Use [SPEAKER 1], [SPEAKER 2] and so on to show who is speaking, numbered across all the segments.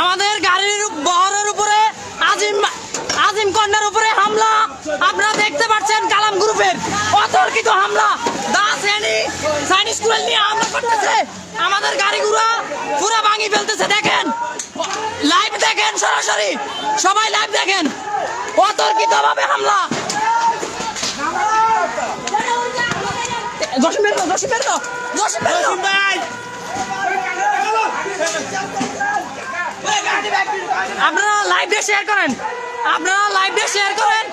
[SPEAKER 1] আমাদের গাড়ির বহরের উপরে আজিম আজিম কন্যার উপরে হামলা। আপনারা দেখতে পাচ্ছেন কালাম গ্রুপের অতর্কিত হামলা। দা শ্রেণি সাইনিক স্কুল নিয়ে হামলা করতেছে। আমাদের গাড়িগুলো পুরো ভাঙি ফেলতেছে, দেখেন। লাইভ দেখেন সরাসরি। সবাই লাইভ দেখেন। অতর্কিত ভাবে হামলা। জসিম বের জসিম বের আপনারা লাইভ শেয়ার করেন। আপনারা লাইভ শেয়ার করেন।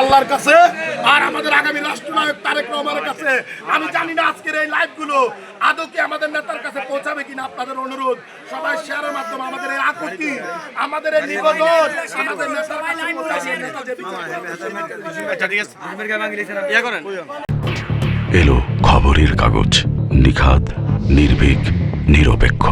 [SPEAKER 2] আল্লাহর কাছে আর আমাদের আগামী রাষ্ট্রনায়ক তারেক রহমানের কাছে। আমি জানি না আজকের এই লাইভগুলো আদৌ কি আমাদের নেতার কাছে পৌঁছাবে কিনা আপনাদের অনুরোধ। সবাই শেয়ারের মাধ্যমে আমাদের এই আকুতি আমাদের এই নিবেদন আমাদের নেতার কাছে পৌঁছাবে, নেতা যে
[SPEAKER 3] এলো খবরের কাগজ নিখাত নির্ভীক নিরপেক্ষ।